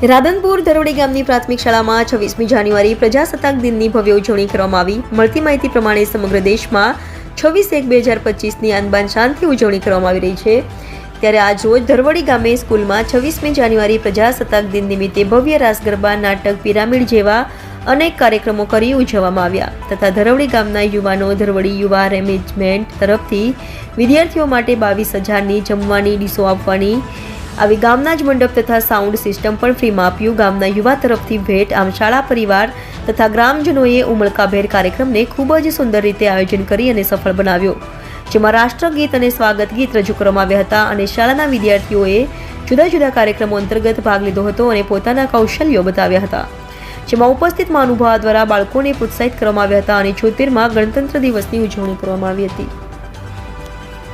રાધનપુર ધરોડી ગામની પ્રાથમિક શાળામાં છવ્વીસમી જાન્યુઆરી પ્રજાસત્તાક દિનની ભવ્ય ઉજવણી કરવામાં આવી. મળતી માહિતી પ્રમાણે સમગ્ર દેશમાં છવ્વીસ એક બે હજાર પચીસની આનબાન શાંતિ ઉજવણી કરવામાં આવી રહી છે. ત્યારે આજ ધરવડી ગામે સ્કૂલમાં છવ્વીસમી જાન્યુઆરી પ્રજાસત્તાક દિન નિમિત્તે ભવ્ય રાસ ગરબા, નાટક, પિરામિડ જેવા અનેક કાર્યક્રમો કરી ઉજવવામાં આવ્યા. તથા ધરવડી ગામના યુવાનો ધરવડી યુવા રેમેજમેન્ટ તરફથી વિદ્યાર્થીઓ માટે બાવીસ હજારની જમવાની ડીશો આપવાની આવી ગામના જ મંડપ તથા સાઉન્ડ સિસ્ટમ પણ ફ્રીમાં આપ્યું ગામના યુવા તરફથી ભેટ આમ શાળા પરિવાર તથા ગ્રામજનોએ ઉમળકાભેર કાર્યક્રમને ખૂબ જ સુંદર રીતે આયોજન કરી અને સફળ બનાવ્યો. જેમાં રાષ્ટ્રગીત અને સ્વાગત ગીત રજૂ કરવામાં આવ્યા હતા અને શાળાના વિદ્યાર્થીઓએ જુદા જુદા કાર્યક્રમો અંતર્ગત ભાગ લીધો હતો અને પોતાના કૌશલ્યો બતાવ્યા હતા. જેમાં ઉપસ્થિત મહાનુભાવો દ્વારા બાળકોને પ્રોત્સાહિત કરવામાં આવ્યા હતા અને છોતેરમાં ગણતંત્ર દિવસની ઉજવણી કરવામાં આવી હતી.